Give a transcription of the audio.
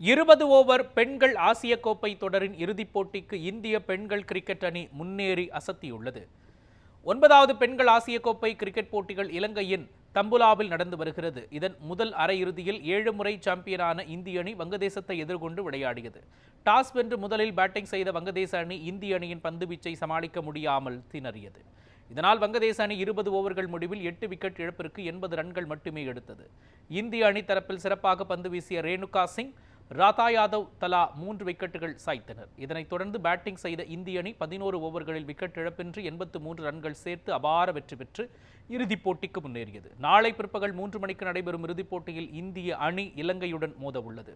இருபது ஓவர் பெண்கள் ஆசிய கோப்பை தொடரின் இறுதிப் போட்டிக்கு இந்திய பெண்கள் கிரிக்கெட் அணி முன்னேறி அசத்தியுள்ளது. ஒன்பதாவது பெண்கள் ஆசிய கோப்பை கிரிக்கெட் போட்டிகள் இலங்கையின் தம்புலாவில் நடந்து வருகிறது. இதன் முதல் அரையிறுதியில் ஏழு முறை சாம்பியனான இந்திய அணி வங்கதேசத்தை எதிர்கொண்டு விளையாடியது. டாஸ் வென்று முதலில் பேட்டிங் செய்த வங்கதேச அணி இந்திய அணியின் பந்துவீச்சை சமாளிக்க முடியாமல் திணறியது. இதனால் வங்கதேச அணி இருபது ஓவர்கள் முடிவில் எட்டு விக்கெட் இழப்பிற்கு எண்பது ரன்கள் மட்டுமே எடுத்தது. இந்திய அணி தரப்பில் சிறப்பாக பந்து வீசிய ரேணுகா சிங் ராதா யாதவ் தலா மூன்று விக்கெட்டுகள் சாய்த்தனர். இதனைத் தொடர்ந்து பேட்டிங் செய்த இந்திய அணி பதினோரு ஓவர்களில் விக்கெட் இழப்பின்றி எண்பத்து மூன்று ரன்கள் சேர்த்து அபார வெற்றி பெற்று இறுதிப் போட்டிக்கு முன்னேறியது. நாளை பிற்பகல் மூன்று மணிக்கு நடைபெறும் இறுதிப் போட்டியில் இந்திய அணி இலங்கையுடன் மோத உள்ளது